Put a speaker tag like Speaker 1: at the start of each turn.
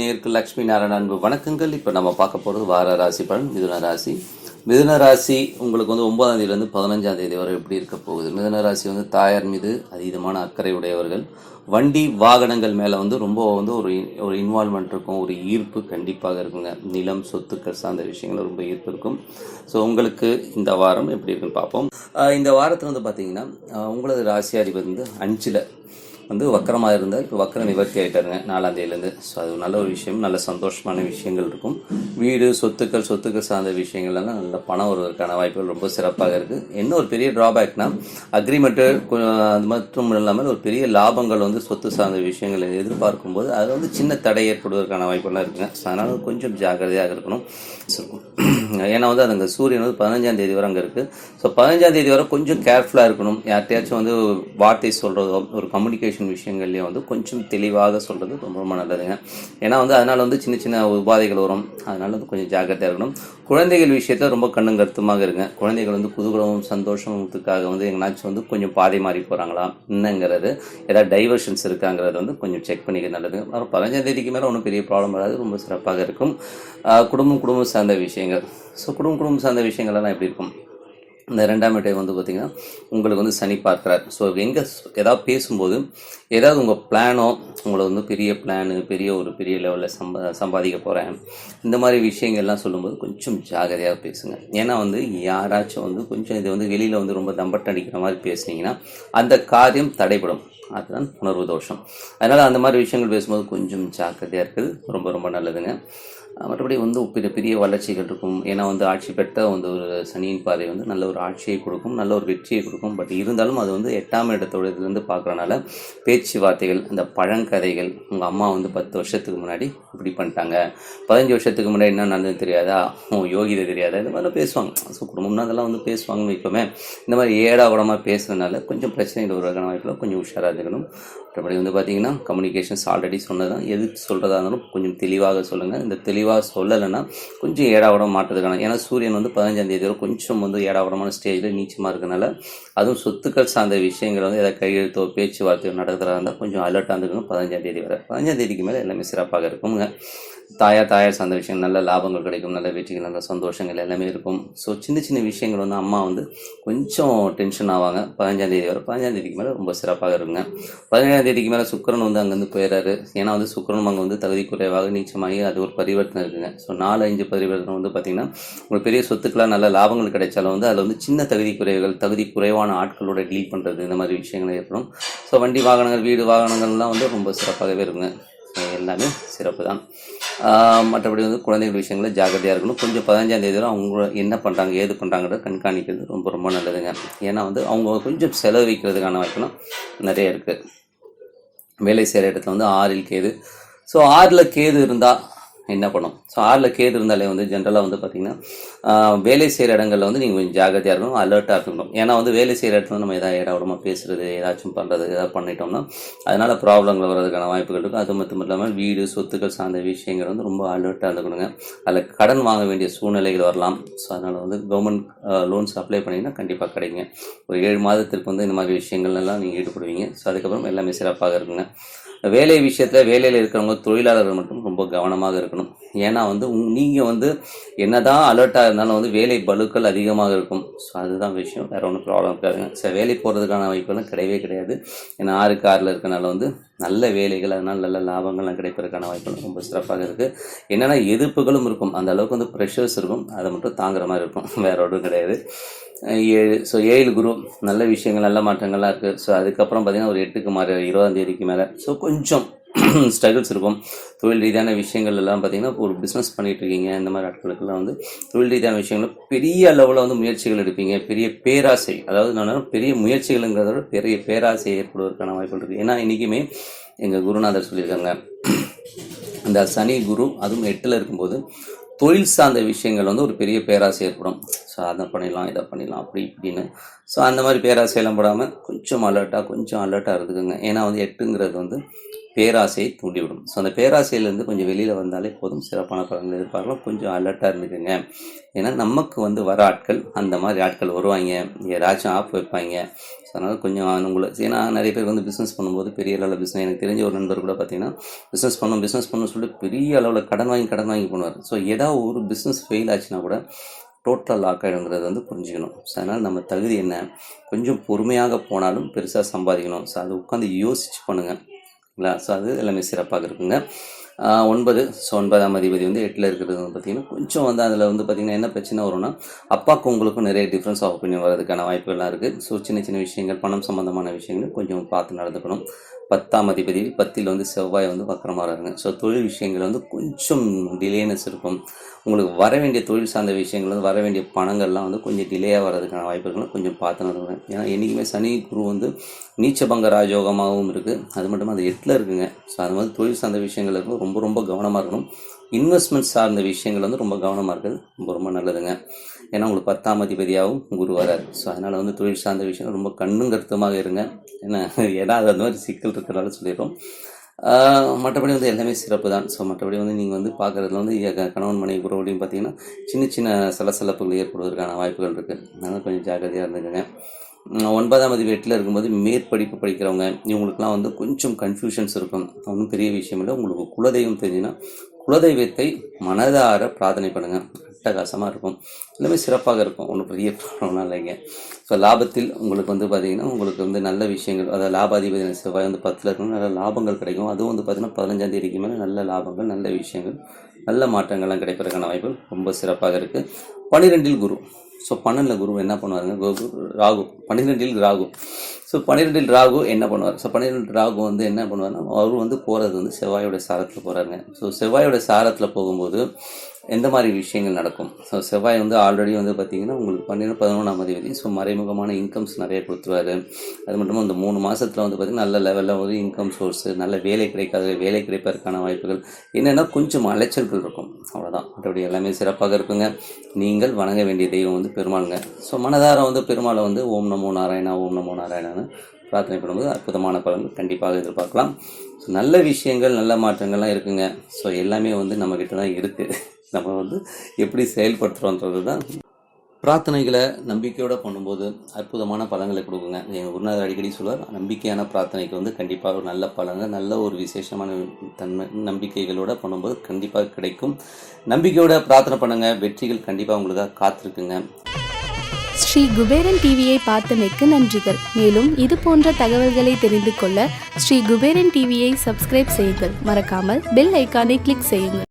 Speaker 1: நேருக்கு லக்ஷ்மி நாராயண அன்பு வணக்கங்கள். இப்போ நம்ம பார்க்க போகிறது வார ராசி பலன் மிதுன ராசி. மிதுன ராசி உங்களுக்கு வந்து ஒன்பதாம் தேதியிலேருந்து பதினஞ்சாம் தேதி வரை எப்படி இருக்க போகுது? மிதுன ராசி வந்து தாயார் மீது அதீதமான அக்கறை உடையவர்கள். வண்டி வாகனங்கள் மேலே வந்து ரொம்ப வந்து ஒரு ஒரு இன்வால்மெண்ட் இருக்கும் ஒரு ஈர்ப்பு கண்டிப்பாக இருக்குங்க. நிலம் சொத்துக்கள் சார்ந்த விஷயங்கள் ரொம்ப ஈர்ப்பு இருக்கும். ஸோ உங்களுக்கு இந்த வாரம் எப்படி இருக்குன்னு பார்ப்போம். இந்த வாரத்தில் வந்து பார்த்தீங்கன்னா உங்களது ராசியாதிபதி வந்து அஞ்சில் வந்து வக்கரமாக இருந்தால் இப்போ வக்கர நிவர்த்தி ஆகிட்டாருங்க நாலாந்தேதியிலேருந்து. ஸோ அது நல்ல ஒரு விஷயம் நல்ல சந்தோஷமான விஷயங்கள் இருக்கும். வீடு சொத்துக்கள் சொத்துக்கள் சார்ந்த விஷயங்கள் எல்லாம் நல்ல பணம் வருவதற்கான வாய்ப்புகள் ரொம்ப சிறப்பாக இருக்குது என்ன ஒரு பெரிய ட்ராபேக்னால் அக்ரிமெண்ட்டு அது மட்டும் இல்லாமல் ஒரு பெரிய லாபங்கள் வந்து சொத்து சார்ந்த விஷயங்களை எதிர்பார்க்கும் போது அது வந்து சின்ன தடை ஏற்படுவதற்கான வாய்ப்புலாம் இருக்குங்க. ஸோ அதனால் கொஞ்சம் ஜாக்கிரதையாக இருக்கணும். இருக்கும் ஏன்னா வந்து அதுங்க சூரியன் வந்து பதினஞ்சாம் தேதி வரை அங்கே இருக்குது ஸோ பதினஞ்சாம் தேதி வரை கொஞ்சம் கேர்ஃபுல்லாக இருக்கணும். யார்கிட்டயாச்சும் வந்து வார்த்தை சொல்கிறதோ ஒரு கம்யூனிகேஷன் விஷயங்கள்லையும் வந்து கொஞ்சம் தெளிவாக சொல்கிறது ரொம்ப ரொம்ப நல்லதுங்க ஏன்னா வந்து அதனால் வந்து சின்ன சின்ன உபாதைகள் வரும். அதனால் வந்து கொஞ்சம் ஜாக்கிரதையாக இருக்கணும். குழந்தைகள் விஷயத்தில் ரொம்ப கண்ணும் கருத்துமாக இருங்க. குழந்தைகள் வந்து குதூகலமும் சந்தோஷத்துக்காக வந்து எங்கனாச்சும் வந்து கொஞ்சம் பாதை மாறி போகிறாங்களா என்னங்கிறது ஏதாவது டைவர்ஷன்ஸ் இருக்காங்கிறத வந்து கொஞ்சம் செக் பண்ணிக்க நல்லது. அப்புறம் பதினஞ்சாம் தேதிக்கு மேலே ஒன்றும் பெரிய ப்ராப்ளம் வராது. ரொம்ப சிறப்பாக இருக்கும். குடும்பம் குடும்பம் சார்ந்த விஷயங்கள். ஸோ குடும்பம் குடும்பம் சார்ந்த விஷயங்கள்லாம் எப்படி இருக்கும்? இந்த ரெண்டாம் இடை வந்து பார்த்திங்கன்னா உங்களுக்கு வந்து சனி பார்க்குறார். ஸோ எங்கே ஏதாவது பேசும்போது ஏதாவது உங்கள் பிளானோ உங்களை வந்து பெரிய பிளானு பெரிய ஒரு பெரிய லெவலில் சம்பா சம்பாதிக்க போகிறேன் இந்த மாதிரி விஷயங்கள்லாம் சொல்லும்போது கொஞ்சம் ஜாகிரதையாக பேசுங்க. ஏன்னா வந்து யாராச்சும் வந்து கொஞ்சம் இது வந்து வெளியில் வந்து ரொம்ப தம்பட்டம் அடிக்கிற மாதிரி பேசுனீங்கன்னா அந்த காரியம் தடைபடும். அதுதான் உணர்வு தோஷம். அதனால் அந்த மாதிரி விஷயங்கள் பேசும்போது கொஞ்சம் ஜாக்கிரதையாக இருக்குது ரொம்ப ரொம்ப நல்லதுங்க. மற்றபடி வந்து பெரிய பெரிய வளர்ச்சிகள் இருக்கும். ஏன்னா வந்து ஆட்சி பெற்ற வந்து ஒரு சனியின் பாதை வந்து நல்ல ஒரு ஆட்சியை கொடுக்கும் நல்ல ஒரு வெற்றியை கொடுக்கும். பட் இருந்தாலும் அது வந்து எட்டாம் இடத்தோட இதுலேருந்து பார்க்குறனால பேச்சுவார்த்தைகள் அந்த பழங்கதைகள் உங்கள் அம்மா வந்து பத்து வருஷத்துக்கு முன்னாடி இப்படி பண்ணிட்டாங்க. பதினஞ்சு வருஷத்துக்கு முன்னாடி என்ன நடந்தது தெரியாதா? ஓ யோகிதை தெரியாதா? இந்த மாதிரிலாம் பேசுவாங்க. ஸோ குடும்பம்னா அதெல்லாம் வந்து பேசுவாங்கன்னு வைப்போமே இந்த மாதிரி ஏடா கூடமாக பேசுகிறதுனால கொஞ்சம் பிரச்சனைகள் உருவாக்கின வாய்ப்பில் கொஞ்சம் உஷாராக இருக்கணும். மற்றபடி வந்து பார்த்தீங்கன்னா கம்யூனிகேஷன்ஸ் ஆல்ரெடி சொன்னது தான் எது சொல்கிறதா இருந்தாலும் கொஞ்சம் தெளிவாக சொல்லுங்கள் இந்த தெளிவாக சொல்லலைன்னா கொஞ்சம் ஏடாவிடம் மாட்டுறதுக்கான ஏன்னா சூரியன் வந்து பதினஞ்சாம் தேதி வரை கொஞ்சம் வந்து ஏடாவிடமான ஸ்டேஜில் நீச்சமாக இருக்கனால அதுவும் சொத்துக்கள் சார்ந்த விஷயங்கள் வந்து எதாவது கையெழுத்தோ பேச்சுவார்த்தையோ நடக்கிறதா இருந்தால் கொஞ்சம் அலர்ட்டாக இருந்துக்கணும் பதினஞ்சாம் தேதி வரை. பதினஞ்சாம் தேதிக்கு மேலே எல்லாமே சிறப்பாக இருக்குங்க தாயார் தாயார் சார்ந்த விஷயம் நல்ல லாபங்கள் கிடைக்கும் நல்ல வெற்றிகள் நல்ல சந்தோஷங்கள் எல்லாமே இருக்கும். ஸோ சின்ன சின்ன விஷயங்கள் வந்து அம்மா வந்து கொஞ்சம் டென்ஷன் ஆவாங்க. பதினஞ்சாம் தேதி வரை பதினஞ்சாம் தேதிக்கு மேலே ரொம்ப சிறப்பாக இருக்குங்க. பதினேழாம் தேதிக்கு மேலே சுக்கரன் வந்து அங்கேருந்து போயிடுறாரு ஏன்னா வந்து சுக்கரனும் அங்கே வந்து தகுதி குறைவாக நீச்சமாகி அது ஒரு பரிவர்த்தனை இருக்குங்க ஸோ நாலு அஞ்சு பரிவர்த்தனை வந்து பார்த்திங்கன்னா உங்களுக்கு பெரிய சொத்துக்களாக நல்ல லாபங்கள் கிடைச்சாலும் வந்து அதில் வந்து சின்ன தகுதி குறைவுகள் தகுதி குறைவான ஆட்களோட டீல் பண்ணுறது இந்த மாதிரி விஷயங்கள் ஏற்படும். ஸோ வண்டி வாகனங்கள் வீடு வாகனங்கள்லாம் வந்து ரொம்ப சிறப்பாகவே இருக்குங்க. எல்லாமே சிறப்பு தான். மற்றபடி வந்து குழந்தைகள் விஷயங்களில் ஜாக்கிரதையாக இருக்கணும். கொஞ்சம் பதினஞ்சாம் தேதி வரை அவங்க என்ன பண்ணுறாங்க ஏது பண்ணுறாங்கிறத கண்காணிக்கிறது ரொம்ப ரொம்ப நல்லதுங்க. ஏன்னா வந்து அவங்க கொஞ்சம் செலவழிக்கிறதுக்கான வாய்ப்புலாம் நிறைய இருக்குது வேலை செய்கிற இடத்துல வந்து ஆறில் கேது. ஸோ ஆறில் கேது இருந்தால் என்ன பண்ணும்? ஸோ ஆறில் கேது இருந்தாலே வந்து ஜென்ரலாக வந்து பார்த்திங்கன்னா வேலை செய்கிற இடங்களில் வந்து நீங்கள் கொஞ்சம் ஜாகிரதையாக இருக்கணும் அலர்ட்டாக இருக்கணும். ஏன்னா வந்து வேலை செய்கிற இடத்துல நம்ம எதாவது இடவிடமாக பேசுகிறது ஏதாச்சும் பண்ணுறது ஏதாவது பண்ணிட்டோம்னா அதனால் ப்ராப்ளங்கள் வர்றதுக்கான வாய்ப்புகள் இருக்கும் அது மட்டும் இல்லாமல் வீடு சொத்துக்கள் சார்ந்த விஷயங்கள் வந்து ரொம்ப அலர்ட்டாக இருக்கணுங்க. அதில் கடன் வாங்க வேண்டிய சூழ்நிலைகள் வரலாம். ஸோ அதனால் வந்து கவர்மெண்ட் லோன்ஸ் அப்ளை பண்ணிங்கன்னா கண்டிப்பாக கிடைக்குங்க. ஒரு ஏழு மாதத்திற்கு வந்து இந்த மாதிரி விஷயங்கள் எல்லாம் நீங்கள் ஈடுபடுவீங்க. ஸோ அதுக்கப்புறம் எல்லாமே சிறப்பாக இருக்குங்க. வேலை விஷயத்தில் வேலையில் இருக்கிறவங்க தொழிலாளர்கள் மட்டும் ரொம்ப கவனமாக இருக்கணும். ஏன்னா வந்து நீங்கள் வந்து என்னதான் அலர்ட்டாக இருந்தாலும் வந்து வேலை பலுக்கள் அதிகமாக இருக்கும். ஸோ அதுதான் விஷயம். வேறு ஒன்றும் ப்ராப்ளம் இருக்காதுங்க. ஸோ வேலை போகிறதுக்கான வாய்ப்பெல்லாம் கிடையவே கிடையாது. ஏன்னா ஆறு காரில் இருக்கனால வந்து நல்ல வேலைகள் அதனால் நல்ல லாபங்கள்லாம் கிடைப்பதற்கான வாய்ப்புகள் ரொம்ப சிறப்பாக இருக்குது என்னென்னா எதிர்ப்புகளும் இருக்கும். அந்த அளவுக்கு வந்து ப்ரெஷர்ஸ் இருக்கும். அதை மட்டும் தாங்குற மாதிரி இருக்கும். வேற ஒன்றும் கிடையாது. ஏழு ஸோ ஏழு குரு நல்ல விஷயங்கள் நல்ல மாற்றங்கள்லாம் இருக்குது ஸோ அதுக்கப்புறம் பார்த்திங்கன்னா ஒரு எட்டுக்கு மாற இருபதாம் தேதிக்கு மேலே. ஸோ கொஞ்சம் ஸ்ட்ரகிள்ஸ் இருக்கும். தொழில் ரீதியான விஷயங்கள் எல்லாம் பார்த்தீங்கன்னா ஒரு பிஸ்னஸ் பண்ணிகிட்டு இருக்கீங்க. இந்த மாதிரி ஆட்களுக்கெல்லாம் வந்து தொழில் ரீதியான விஷயங்கள் பெரிய அளவில் வந்து முயற்சிகள் எடுப்பீங்க. பெரிய பேராசை அதாவது நான் பெரிய முயற்சிகள்ங்கிறத விட பெரிய பேராசை ஏற்படுவதற்கான வாய்ப்புகள் இருக்குது ஏன்னா இன்றைக்குமே எங்கள் குருநாதர் சொல்லியிருக்காங்க இந்த சனி குரு அதுவும் எட்டில் இருக்கும்போது தொழில் சார்ந்த விஷயங்கள் வந்து ஒரு பெரிய பேராசை ஏற்படும். ஸோ அதை பண்ணிடலாம் இதை பண்ணிடலாம் அப்படி இப்படின்னு. ஸோ அந்த மாதிரி பேராசையெல்லாம் படாமல் கொஞ்சம் அலர்ட்டாக கொஞ்சம் அலர்ட்டாக இருந்துக்குங்க. ஏன்னா வந்து எட்டுங்கிறது வந்து பேராசையை தூண்டிவிடும். ஸோ அந்த பேராசையிலேருந்து கொஞ்சம் வெளியில் வந்தாலே போதும். சிறப்பான பலன்கள் எதிர்பார்க்கலாம் கொஞ்சம் அலர்ட்டாக இருந்துக்குங்க. ஏன்னா நமக்கு வந்து வர ஆட்கள் அந்த மாதிரி ஆட்கள் வருவாங்க. யாராச்சும் ஆப் வைப்பாங்க. ஸோ அதனால் கொஞ்சம் உங்களை ஏன்னா நிறைய பேர் வந்து பிஸ்னஸ் பண்ணும்போது பெரிய அளவில் பிஸ்னஸ் எனக்கு தெரிஞ்ச ஒரு நண்பர் கூட பார்த்தீங்கன்னா பிஸ்னஸ் பண்ணணும் பிஸ்னஸ் பண்ணணும்னு சொல்லிட்டு பெரிய அளவில் கடன் வாங்கி கடன் வாங்கி பண்ணுவார். ஸோ ஏதாவது ஒரு பிஸ்னஸ் ஃபெயில் ஆச்சுன்னா கூட டோட்டல் லாக் ஆகிடுங்கிறத வந்து புரிஞ்சுக்கணும். ஸோ அதனால் நம்ம தகுதி என்ன? கொஞ்சம் பொறுமையாக போனாலும் பெருசாக சம்பாதிக்கணும். ஸோ அதை உட்காந்து யோசிச்சு பண்ணுங்கள் ஸோ அது எல்லாமே சிறப்பாக இருக்குங்க. ஒன்பது. ஸோ ஒன்பதாம் அதிபதி வந்து எட்டில் இருக்கிறது வந்து பார்த்திங்கன்னா கொஞ்சம் வந்து அதில் வந்து பார்த்திங்கன்னா என்ன பிரச்சனை வரும்னா அப்பாவுக்கும் உங்களுக்கும் நிறைய டிஃப்ரென்ஸ் ஆஃப் ஒப்பீனியன் வரதுக்கான வாய்ப்புகள்லாம் இருக்குது ஸோ சின்ன சின்ன விஷயங்கள் பணம் சம்மந்தமான விஷயங்கள் கொஞ்சம் பார்த்து நடந்துக்கணும். பத்தாம் அதிபதி பத்தில் வந்து செவ்வாய் வந்து வக்கரமாக இருங்க ஸோ தொழில் விஷயங்கள் வந்து கொஞ்சம் டிலேனஸ் இருக்கும். உங்களுக்கு வர வேண்டிய தொழில் சார்ந்த விஷயங்கள் வந்து வர வேண்டிய பணங்கள்லாம் வந்து கொஞ்சம் டிலேயாக வர்றதுக்கான வாய்ப்புகளும் கொஞ்சம் பார்த்து நடக்கணும் ஏன்னா என்றைக்குமே சனி குரு வந்து நீச்சபங்க ராஜயோகமாகவும் இருக்குது அது மட்டும் அது எட்டில் இருக்குங்க. ஸோ அது மாதிரி தொழில் சார்ந்த விஷயங்கள் இருக்கும் ரொம்ப ரொம்ப கவனமாக இருக்கணும். இன்வெஸ்ட்மெண்ட் சார்ந்த விஷயங்கள் வந்து ரொம்ப கவனமாக இருக்குது ரொம்ப ரொம்ப நல்லதுங்க. ஏன்னா உங்களுக்கு பத்தாம் அதிபதியாகவும் குரு வராது ஸோ அதனால் வந்து தொழில் சார்ந்த விஷயம் ரொம்ப கண்ணும் கருத்துமாக இருங்க. ஏன்னா ஏன்னா அது அந்த மாதிரி சிக்கல் இருக்கிறனால சொல்லிடுறோம். மற்றபடி வந்து எல்லாமே சிறப்பு தான். ஸோ மற்றபடி வந்து நீங்கள் வந்து பார்க்குறதுல வந்து க- கணவன் மனைவி உறவுலையும் பார்த்தீங்கன்னா சின்ன சின்ன சலசலப்புகள் ஏற்படுவதற்கான வாய்ப்புகள் இருக்குது அதனால் கொஞ்சம் ஜாக்கிரதையாக இருந்துக்கங்க. ஒன்பதாம் மதி எட்டில் இருக்கும்போது மேற்படிப்பு படிக்கிறவங்க இவங்களுக்குலாம் வந்து கொஞ்சம் கன்ஃபியூஷன்ஸ் இருக்கும். ஒன்றும் பெரிய விஷயம் இல்லை. உங்களுக்கு குலதெய்வம் தெரிஞ்சுன்னா குலதெய்வத்தை மனதார பிரார்த்தனை பண்ணுங்கள் அட்டகாசமாக இருக்கும். எல்லாமே சிறப்பாக இருக்கும். ஒன்றும் பெரிய ப்ராப்ளம்லாம் இல்லைங்க. ஸோ லாபத்தில் உங்களுக்கு வந்து பார்த்தீங்கன்னா உங்களுக்கு வந்து நல்ல விஷயங்கள் அதாவது லாபாதிபதி செவ்வாய் வந்து பத்தில் இருக்கணும். நல்ல லாபங்கள் கிடைக்கும். அதுவும் வந்து பார்த்தீங்கன்னா பதினஞ்சாம் தேதிக்கு மேலே நல்ல லாபங்கள் நல்ல விஷயங்கள் நல்ல மாற்றங்கள்லாம் கிடைப்பதற்கான வாய்ப்புகள் ரொம்ப சிறப்பாக இருக்குது பன்னிரெண்டில் குரு. ஸோ பன்னெண்டில் குரு என்ன பண்ணுவாருங்க? குரு ராகு. பன்னிரெண்டில் ராகு. ஸோ பன்னிரெண்டில் ராகு என்ன பண்ணுவார்? ஸோ பன்னிரெண்டு ராகு வந்து என்ன பண்ணுவார்னா அவர் வந்து போகிறது வந்து செவ்வாயோட சாரத்தில் போகிறாருங்க ஸோ செவ்வாயோட சாரத்தில் போகும்போது எந்த மாதிரி விஷயங்கள் நடக்கும்? ஸோ செவ்வாய் வந்து ஆல்ரெடி வந்து பார்த்தீங்கன்னா உங்களுக்கு பன்னெண்டு பதினொன்றாம் அதிபதி ஸோ மறைமுகமான இன்கம்ஸ் நிறைய கொடுத்துருவாரு. அது மட்டும் இந்த மூணு மாதத்தில் வந்து பார்த்திங்கன்னா நல்ல லெவலில் ஒரு இன்கம் சோர்ஸு நல்ல வேலை கிடைக்காத வேலை கிடைப்பதற்கான வாய்ப்புகள் என்னென்னா கொஞ்சம் அலைச்சல்கள் இருக்கும். அவ்வளோதான் மற்றபடி எல்லாமே சிறப்பாக இருக்குங்க. நீங்கள் வணங்க வேண்டிய தெய்வம் வந்து பெருமாளுங்க. ஸோ மனதார வந்து பெருமாளை வந்து ஓம் நமோ நாராயணா ஓம் நமோ நாராயணான்னு பிரார்த்தனை பண்ணும்போது அற்புதமான பலன்கள் கண்டிப்பாக எதிர்பார்க்கலாம். நல்ல விஷயங்கள் நல்ல மாற்றங்கள்லாம் இருக்குங்க. ஸோ எல்லாமே வந்து நம்மக்கிட்ட தான் இருக்குது நம்ம வந்து எப்படி செயல்படுத்துகிறோன்றது தான் பிரார்த்தனைகளை நம்பிக்கையோடு பண்ணும்போது அற்புதமான பலன்களை கொடுக்குங்க. எங்கள் குருநாதர் அடிக்கடி சொல்வார் நம்பிக்கையான பிரார்த்தனைக்கு வந்து கண்டிப்பாக ஒரு நல்ல பலன்கள் நல்ல ஒரு விசேஷமான தன்மை நம்பிக்கைகளோடு பண்ணும்போது கண்டிப்பாக கிடைக்கும். நம்பிக்கையோட பிரார்த்தனை பண்ணுங்கள் வெற்றிகள் கண்டிப்பாக உங்களுக்காக காத்திருக்குங்க.
Speaker 2: ஸ்ரீ குபேரன் டிவியை பார்த்தமைக்கு நன்றிகள். மேலும் இது போன்ற தகவல்களை தெரிந்து கொள்ள ஸ்ரீ குபேரன் டிவியை சப்ஸ்கிரைப் செய்யுங்கள். மறக்காமல் பெல் ஐக்கானை கிளிக் செய்யுங்கள்.